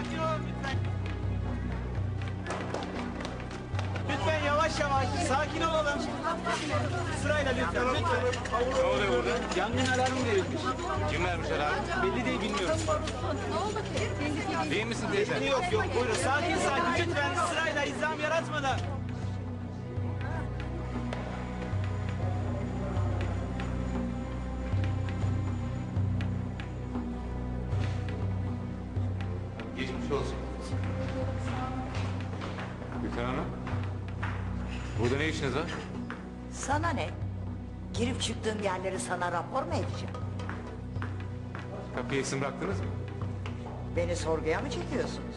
Sakin olun lütfen. Lütfen yavaş yavaş. Sakin olalım. Sırayla lütfen. Lütfen. Ne oluyor burada? Yangın alarmı verilmiş. Kim vermiş alarmı? Belli değil bilmiyorum. İyi misin teyze? Yok yok buyurun. Sakin sakin lütfen. Sırayla izdiham yaratmadan. Gülten Hanım. Burada ne işiniz var? Sana ne? Girip çıktığım yerleri sana rapor mu edeceğim? Kapıya isim bıraktınız mı? Beni sorguya mı çekiyorsunuz?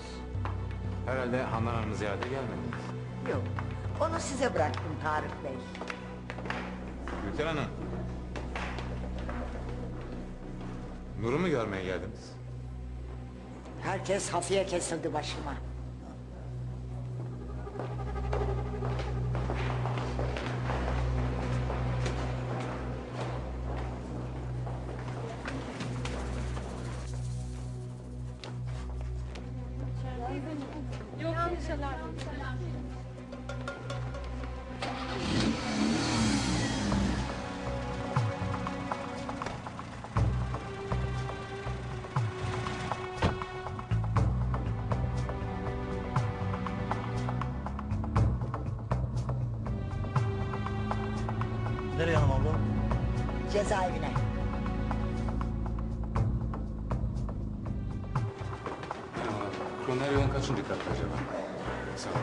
Herhalde Handan Hanım ziyarete gelmediniz. Yok. Onu size bıraktım Tarık Bey. Gülten Hanım. Nur'u mu görmeye geldiniz? Herkes hafiye kesildi başıma. Nereye hanım abla? Cezaevine. Kroner yolun kaçıncı katta acaba? Sağ olun.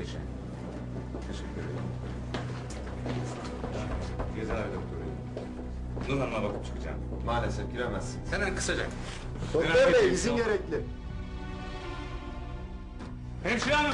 Kurteş'e. Teşekkür ederim. Cezaevi doktoruyum. Nur Hanım'a bakıp çıkacağım. Maalesef giremezsin. Hemen kısaca. Doktor Merak bey etmeyin, izin sağ gerekli. Hemşire hanım.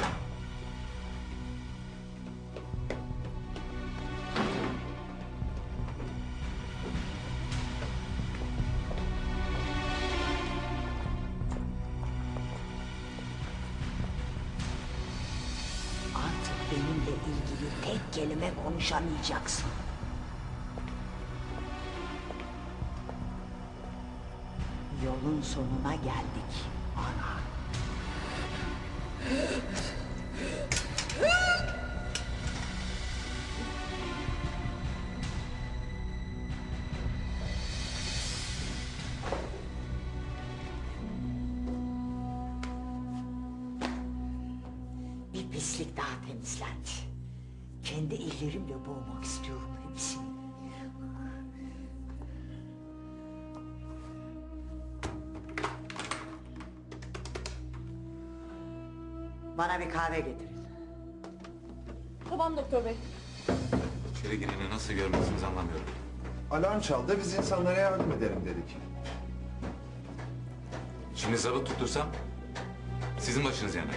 İlgili tek kelime konuşamayacaksın. Yolun sonuna geldik ana. Bir pislik daha temizlendi. Kendi ellerimle boğmak istiyorum hepsini. Bana bir kahve getirin. Tamam doktor bey. İçeri gireni nasıl görmezsiniz anlamıyorum. Alarm çaldı biz insanlara yardım edelim dedik. Şimdi zabıt tuttursam sizin başınız yanar.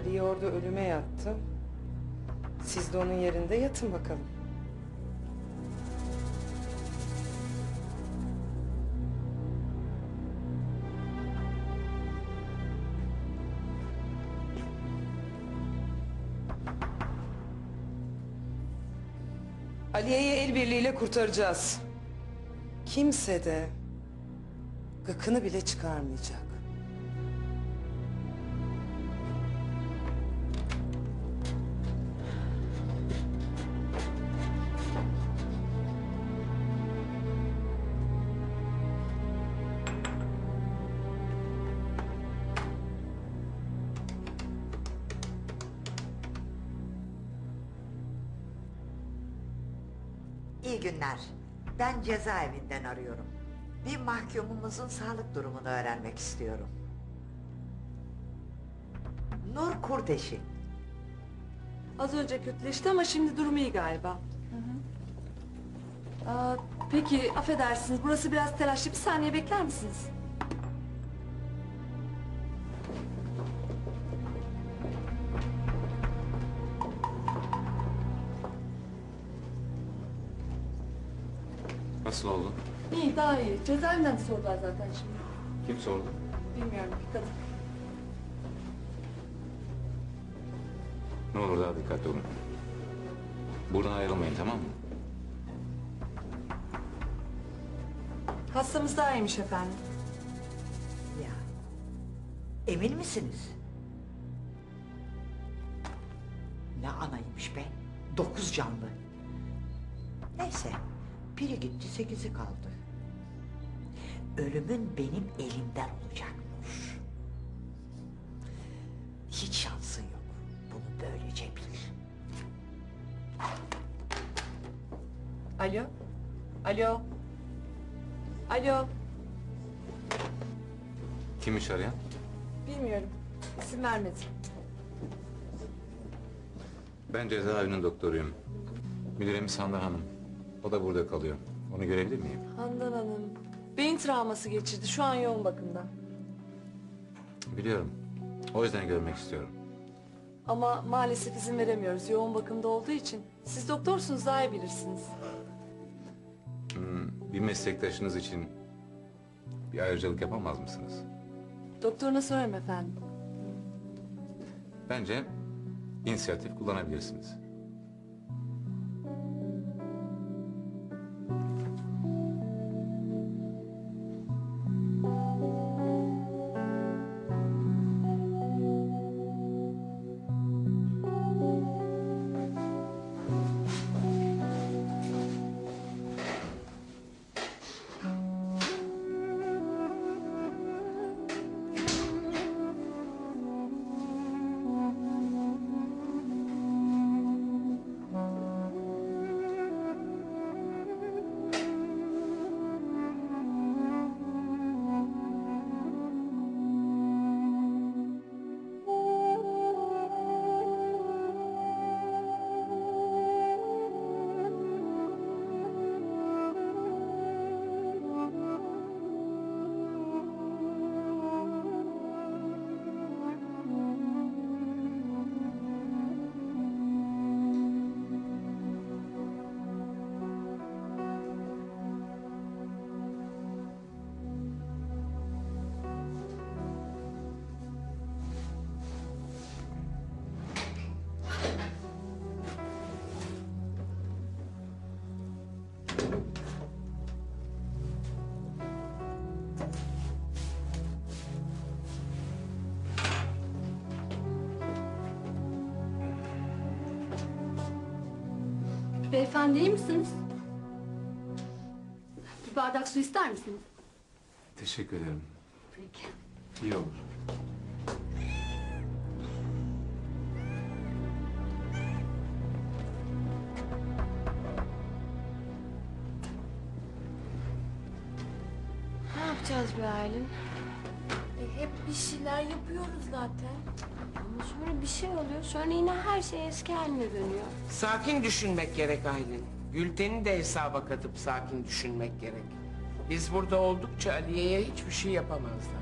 Ali'yi orada ölüme yattı. Siz de onun yerinde yatın bakalım. Aliye'yi el birliğiyle kurtaracağız. Kimse de gıkını bile çıkarmayacak. İyi günler. Ben cezaevinden arıyorum. Bir mahkumumuzun sağlık durumunu öğrenmek istiyorum. Nur Kurdeşi. Az önce kötüleşti ama şimdi durumu iyi galiba. Aa, peki affedersiniz burası biraz telaşlı bir saniye bekler misiniz? Nasıl oldu? İyi daha iyi. Cezaevinden de sordular zaten şimdi. Kim sordu? Bilmiyorum bir kadın. Ne olur daha dikkatli olun. Buradan ayrılmayın tamam mı? Hastamız daha iyiymiş efendim. Ya. Emin misiniz? Ne anaymış be? Dokuz canlı. Neyse. Biri gitti sekizi kaldı. Ölümün benim elimden olacak Nur. Hiç şansın yok. Bunu böylece bil. Alo? Alo? Alo? Kimmiş arayan? Bilmiyorum. İsim vermedi. Ben cezaevinin doktoruyum. Müdüremiz Handan Hanım. O da burada kalıyor. Onu görebilir miyim? Handan Hanım. Beyin travması geçirdi. Şu an yoğun bakımda. Biliyorum. O yüzden görmek istiyorum. Ama maalesef izin veremiyoruz. Yoğun bakımda olduğu için. Siz doktorsunuz daha iyi bilirsiniz. Bir meslektaşınız için bir ayrıcalık yapamaz mısınız? Doktoruna sorarım efendim. Bence inisiyatif kullanabilirsiniz. Beyefendi iyi misiniz? Bir bardak su ister misiniz? Teşekkür ederim. Peki. İyi olur. Ne yapacağız be Aylin? Hep bir şeyler yapıyoruz zaten. Ama sonra bir şey oluyor. Sonra yine her şey eski haline dönüyor. Sakin düşünmek gerek Aylin. Gülten'i de hesaba katıp sakin düşünmek gerek. Biz burada oldukça Aliye'ye hiçbir şey yapamazlar.